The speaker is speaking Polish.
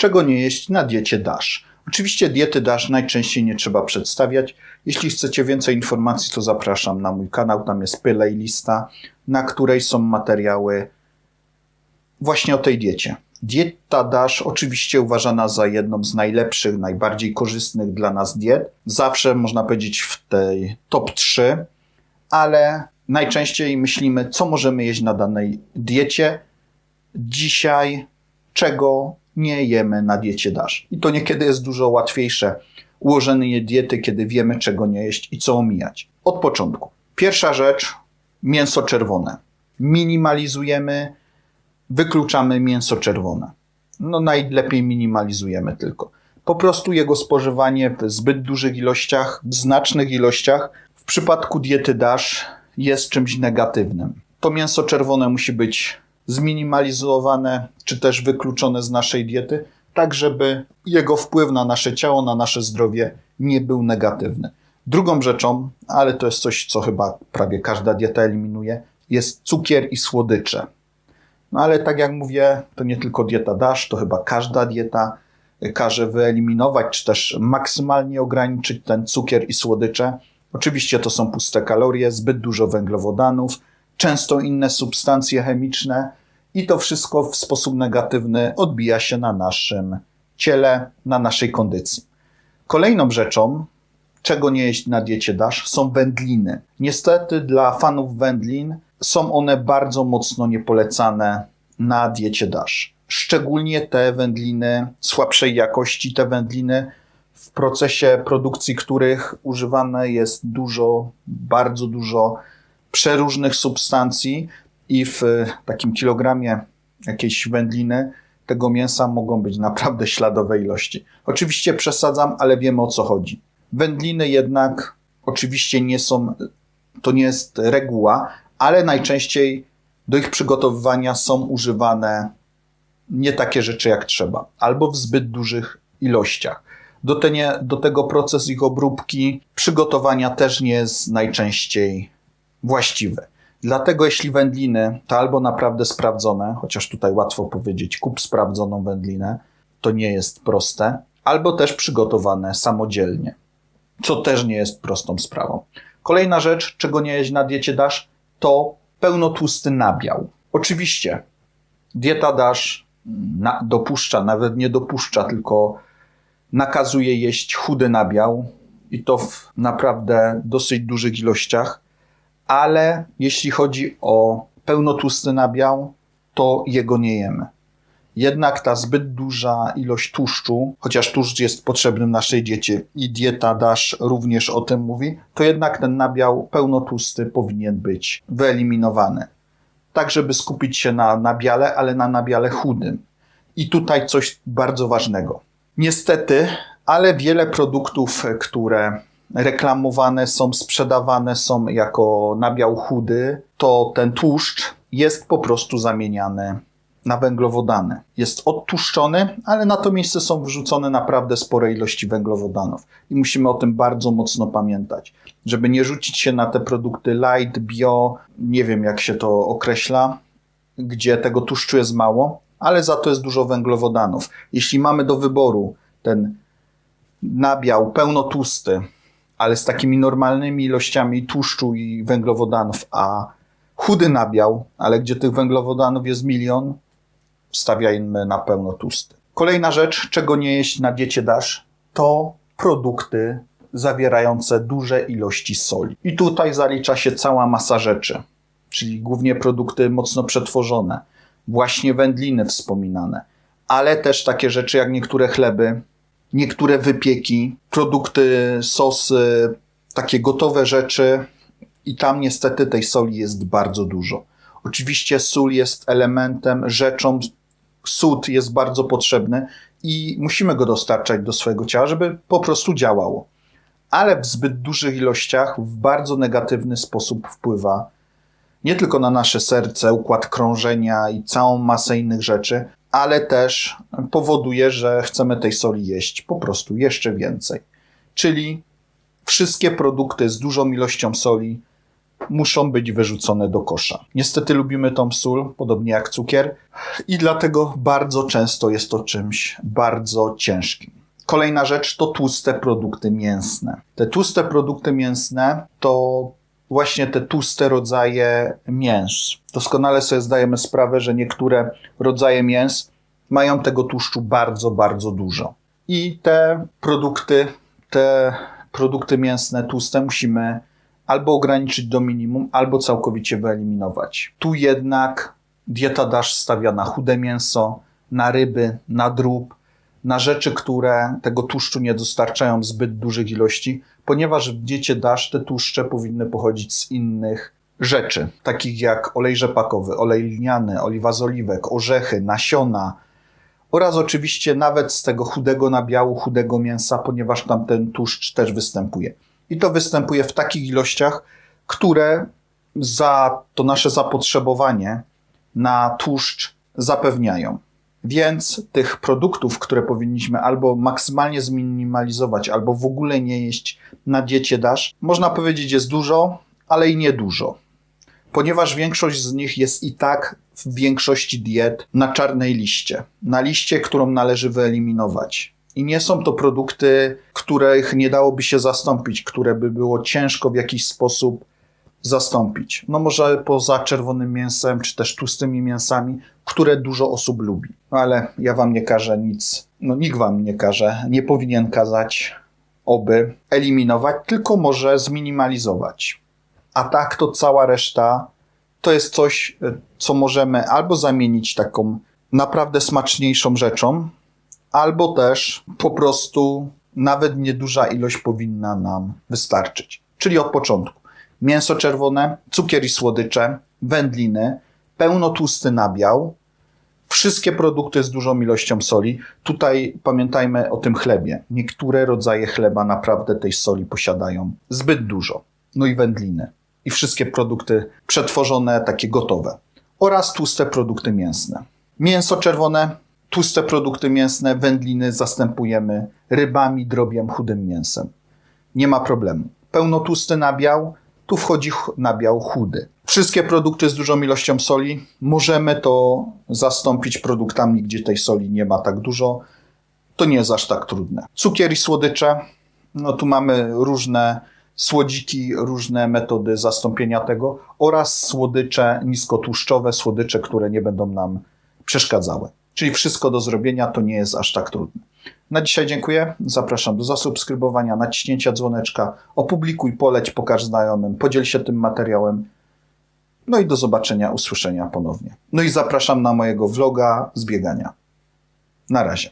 czego nie jeść na diecie DASH. Oczywiście diety DASH najczęściej nie trzeba przedstawiać. Jeśli chcecie więcej informacji, to zapraszam na mój kanał. Tam jest playlista, na której są materiały właśnie o tej diecie. Dieta DASH oczywiście uważana za jedną z najlepszych, najbardziej korzystnych dla nas diet. Zawsze można powiedzieć w tej top 3, ale najczęściej myślimy, co możemy jeść na danej diecie. Dzisiaj czego nie jemy na diecie DASH. I to niekiedy jest dużo łatwiejsze ułożenie diety, kiedy wiemy, czego nie jeść i co omijać. Od początku. Pierwsza rzecz, mięso czerwone. Minimalizujemy, wykluczamy mięso czerwone. No najlepiej minimalizujemy tylko. Po prostu jego spożywanie w zbyt dużych ilościach, w znacznych ilościach, w przypadku diety DASH jest czymś negatywnym. To mięso czerwone musi być zminimalizowane czy też wykluczone z naszej diety, tak żeby jego wpływ na nasze ciało, na nasze zdrowie nie był negatywny. Drugą rzeczą, ale to jest coś, co chyba prawie każda dieta eliminuje, jest cukier i słodycze. No ale tak jak mówię, to nie tylko dieta DASH, to chyba każda dieta każe wyeliminować, czy też maksymalnie ograniczyć ten cukier i słodycze. Oczywiście to są puste kalorie, zbyt dużo węglowodanów, często inne substancje chemiczne i to wszystko w sposób negatywny odbija się na naszym ciele, na naszej kondycji. Kolejną rzeczą, czego nie jeść na diecie DASH, są wędliny. Niestety dla fanów wędlin są one bardzo mocno niepolecane na diecie DASH. Szczególnie te wędliny słabszej jakości, te wędliny w procesie produkcji których używane jest dużo, bardzo dużo przeróżnych substancji i w takim kilogramie jakiejś wędliny tego mięsa mogą być naprawdę śladowe ilości. Oczywiście przesadzam, ale wiemy o co chodzi. Wędliny jednak oczywiście nie są, to nie jest reguła, ale najczęściej do ich przygotowywania są używane nie takie rzeczy jak trzeba, albo w zbyt dużych ilościach. Do, te nie, do tego proces ich obróbki, przygotowania też nie jest najczęściej właściwy. Dlatego jeśli wędliny to albo naprawdę sprawdzone, chociaż tutaj łatwo powiedzieć kup sprawdzoną wędlinę, to nie jest proste, albo też przygotowane samodzielnie, co też nie jest prostą sprawą. Kolejna rzecz, czego nie jeść na diecie DASH, to pełnotłusty nabiał. Oczywiście dieta DASH na, dopuszcza, nawet nie dopuszcza, tylko nakazuje jeść chudy nabiał i to w naprawdę dosyć dużych ilościach ale jeśli chodzi o pełnotłusty nabiał, to jego nie jemy. Jednak ta zbyt duża ilość tłuszczu, chociaż tłuszcz jest potrzebny naszej diecie i dieta DASH również o tym mówi, to jednak ten nabiał pełnotłusty powinien być wyeliminowany. Tak, żeby skupić się na nabiale, ale na nabiale chudym. I tutaj coś bardzo ważnego. Niestety, ale wiele produktów, które reklamowane są, sprzedawane są jako nabiał chudy, to ten tłuszcz jest po prostu zamieniany na węglowodany. Jest odtłuszczony, ale na to miejsce są wrzucone naprawdę spore ilości węglowodanów. I musimy o tym bardzo mocno pamiętać, żeby nie rzucić się na te produkty light, bio, nie wiem jak się to określa, gdzie tego tłuszczu jest mało, ale za to jest dużo węglowodanów. Jeśli mamy do wyboru ten nabiał pełnotłusty, ale z takimi normalnymi ilościami tłuszczu i węglowodanów, a chudy nabiał, ale gdzie tych węglowodanów jest milion, stawiajmy na pełno tłusty. Kolejna rzecz, czego nie jeść na diecie dasz, to produkty zawierające duże ilości soli. I tutaj zalicza się cała masa rzeczy, czyli głównie produkty mocno przetworzone, właśnie wędliny wspominane, ale też takie rzeczy jak niektóre chleby, niektóre wypieki, produkty, sosy, takie gotowe rzeczy i tam niestety tej soli jest bardzo dużo. Oczywiście sól jest elementem, rzeczą, sód jest bardzo potrzebny i musimy go dostarczać do swojego ciała, żeby po prostu działało. Ale w zbyt dużych ilościach w bardzo negatywny sposób wpływa nie tylko na nasze serce, układ krążenia i całą masę innych rzeczy, ale też powoduje, że chcemy tej soli jeść po prostu jeszcze więcej. Czyli wszystkie produkty z dużą ilością soli muszą być wyrzucone do kosza. Niestety lubimy tą sól, podobnie jak cukier, i dlatego bardzo często jest to czymś bardzo ciężkim. Kolejna rzecz to tłuste produkty mięsne. Te tłuste produkty mięsne to właśnie te tłuste rodzaje mięs. Doskonale sobie zdajemy sprawę, że niektóre rodzaje mięs mają tego tłuszczu bardzo, bardzo dużo. I te produkty, te produkty mięsne tłuste musimy albo ograniczyć do minimum, albo całkowicie wyeliminować. Tu jednak dieta DASH stawia na chude mięso, na ryby, na drób, na rzeczy, które tego tłuszczu nie dostarczają w zbyt dużych ilości, ponieważ w diecie DASH te tłuszcze powinny pochodzić z innych rzeczy, takich jak olej rzepakowy, olej lniany, oliwa z oliwek, orzechy, nasiona oraz oczywiście nawet z tego chudego nabiału, chudego mięsa, ponieważ tam ten tłuszcz też występuje. I to występuje w takich ilościach, które za to nasze zapotrzebowanie na tłuszcz zapewniają. Więc tych produktów, które powinniśmy albo maksymalnie zminimalizować, albo w ogóle nie jeść na diecie DASH, można powiedzieć jest dużo, ale i niedużo. Ponieważ większość z nich jest i tak w większości diet na czarnej liście. Na liście, którą należy wyeliminować. I nie są to produkty, których nie dałoby się zastąpić, które by było ciężko w jakiś sposób zastąpić. No może poza czerwonym mięsem, czy też tłustymi mięsami, które dużo osób lubi. No ale ja wam nie każę nic, no nikt wam nie każe, nie powinien kazać, oby eliminować, tylko może zminimalizować. A tak to cała reszta to jest coś, co możemy albo zamienić taką naprawdę smaczniejszą rzeczą, albo też po prostu nawet nieduża ilość powinna nam wystarczyć. Czyli od początku mięso czerwone, cukier i słodycze, wędliny, pełnotłusty nabiał, wszystkie produkty z dużą ilością soli. Tutaj pamiętajmy o tym chlebie. Niektóre rodzaje chleba naprawdę tej soli posiadają zbyt dużo. No i wędliny. I wszystkie produkty przetworzone, takie gotowe. Oraz tłuste produkty mięsne. Mięso czerwone, tłuste produkty mięsne, wędliny zastępujemy rybami, drobiem, chudym mięsem. Nie ma problemu. Pełnotłusty nabiał, tu wchodzi ch- nabiał chudy. Wszystkie produkty z dużą ilością soli możemy to zastąpić produktami, gdzie tej soli nie ma tak dużo. To nie jest aż tak trudne. Cukier i słodycze. No tu mamy różne słodziki, różne metody zastąpienia tego oraz słodycze niskotłuszczowe, słodycze, które nie będą nam przeszkadzały. Czyli wszystko do zrobienia to nie jest aż tak trudne. Na dzisiaj dziękuję. Zapraszam do zasubskrybowania, naciśnięcia dzwoneczka, opublikuj, poleć, pokaż znajomym, podziel się tym materiałem. No i do zobaczenia, usłyszenia ponownie. No i zapraszam na mojego vloga z biegania. Na razie.